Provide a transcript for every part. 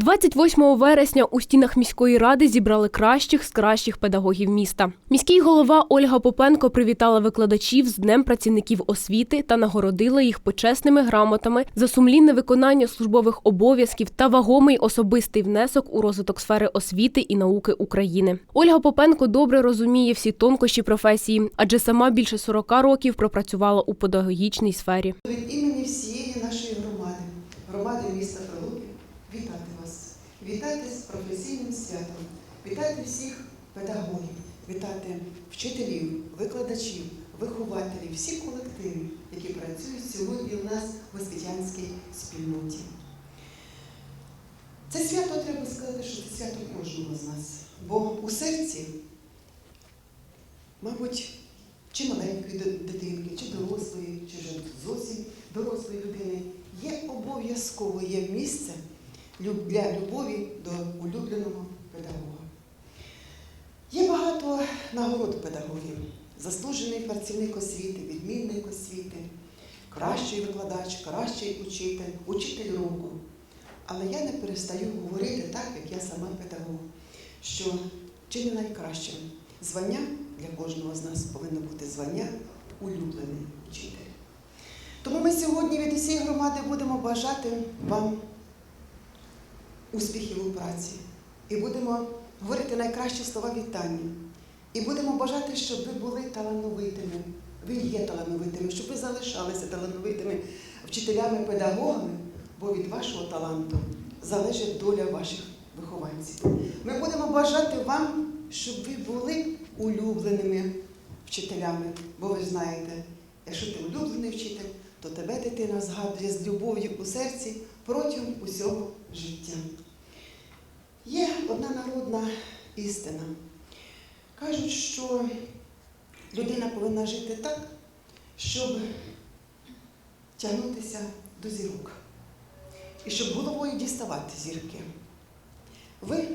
28 вересня у стінах міської ради зібрали кращих з кращих педагогів міста. Міський голова Ольга Попенко привітала викладачів з Днем працівників освіти та нагородила їх почесними грамотами за сумлінне виконання службових обов'язків та вагомий особистий внесок у розвиток сфери освіти і науки України. Ольга Попенко добре розуміє всі тонкощі професії, адже сама більше 40 років пропрацювала у педагогічній сфері. Від імені всієї нашої громади, громади міста. Вітати з професійним святом, вітати всіх педагогів, вітати вчителів, викладачів, вихователів, всіх колективів, які працюють сьогодні у нас в освітянській спільноті. Це свято треба сказати, що це свято кожного з нас. Бо у серці, мабуть, чи маленької дитинки, чи дорослої, чи вже зовсім дорослої людини, є обов'язково є місце для любові до улюбленого педагога. Є багато нагород педагогів. Заслужений працівник освіти, відмінник освіти, кращий викладач, кращий учитель, учитель року. Але я не перестаю говорити так, як я сама педагог, що чи не найкращим звання для кожного з нас повинно бути звання улюблений учитель. Тому ми сьогодні від усієї громади будемо бажати вам успіхів у праці і будемо говорити найкращі слова вітання. І будемо бажати, щоб ви були талановитими. Ви є талановитими, щоб ви залишалися талановитими вчителями, педагогами, бо від вашого таланту залежить доля ваших вихованців. Ми будемо бажати вам, щоб ви були улюбленими вчителями, бо ви знаєте, якщо ти улюблений вчитель, то тебе дитина згадує з любов'ю у серці протягом усього життя. Є одна народна істина. Кажуть, що людина повинна жити так, щоб тягнутися до зірок. І щоб головою діставати зірки. Ви,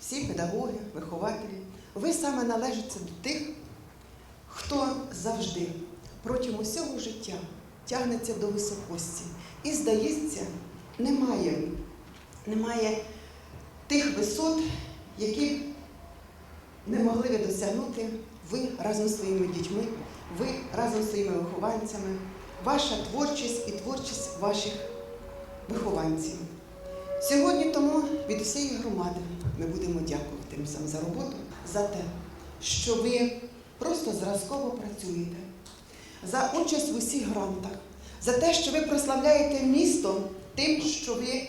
всі педагоги, вихователі, ви саме належите до тих, хто завжди протягом усього життя тягнеться до високості. І, здається, немає, немає тих висот, які не могли ви досягнути ви разом з своїми дітьми, ви разом з своїми вихованцями, ваша творчість і творчість ваших вихованців. Сьогодні тому від усієї громади ми будемо дякувати їм за роботу, за те, що ви просто зразково працюєте, за участь в усіх грантах, за те, що ви прославляєте місто тим, що ви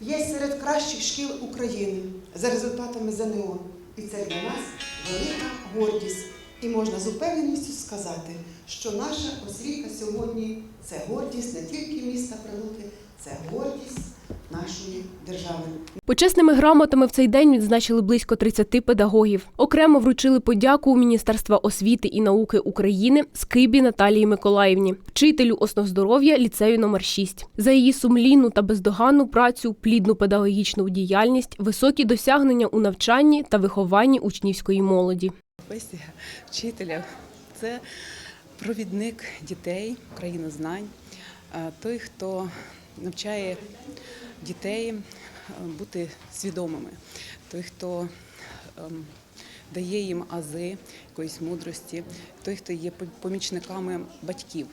є серед кращих шкіл України за результатами ЗНО. І це для нас велика гордість. І можна з упевненістю сказати, що наша освіта сьогодні це гордість не тільки міста Прилуки, це гордість нашої держави. Почесними грамотами в цей день відзначили близько 30 педагогів. Окремо вручили подяку у Міністерства освіти і науки України Скибі Наталії Миколаївні, вчителю основ здоров'я ліцею номер 6 за її сумлінну та бездоганну працю, плідну педагогічну діяльність, високі досягнення у навчанні та вихованні учнівської молоді. Професія вчителя це провідник дітей, країнознань, той, хто навчає дітей е, бути свідомими, той, хто ем, дає їм ази якоїсь мудрості, той, хто є помічниками батьків.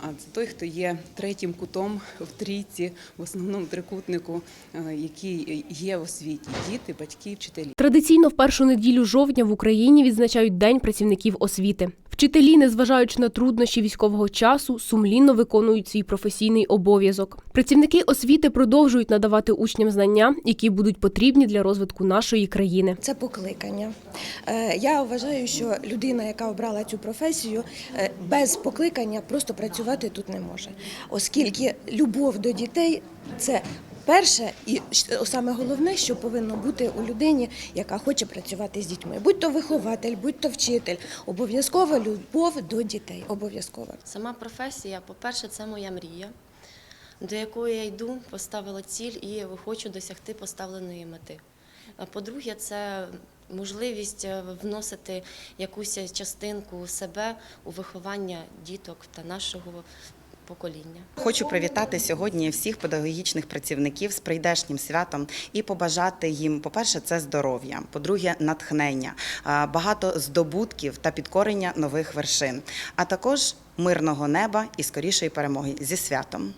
А це той, хто є третім кутом в трійці, в основному трикутнику, е, який є в освіті: діти, батьки, вчителі. Традиційно в першу неділю жовтня в Україні відзначають День працівників освіти. Вчителі, незважаючи на труднощі військового часу, сумлінно виконують свій професійний обов'язок. Працівники освіти продовжують надавати учням знання, які будуть потрібні для розвитку нашої країни. Це покликання. Е, Я вважаю, що людина, яка обрала цю професію, е, без покликання просто працювати тут не може, оскільки любов до дітей це. Перше і саме головне, що повинно бути у людині, яка хоче працювати з дітьми, будь то вихователь, будь то вчитель, обов'язкова любов до дітей. Обов'язкова. Сама професія, по-перше, це моя мрія, до якої я йду, поставила ціль і хочу досягти поставленої мети. А по-друге, це можливість е, вносити якусь частинку себе у виховання діток та нашого покоління. Хочу привітати сьогодні всіх педагогічних працівників з прийдешнім святом і побажати їм, по-перше, це здоров'я, по-друге, натхнення, багато здобутків та підкорення нових вершин, а також мирного неба і скорішої перемоги зі святом.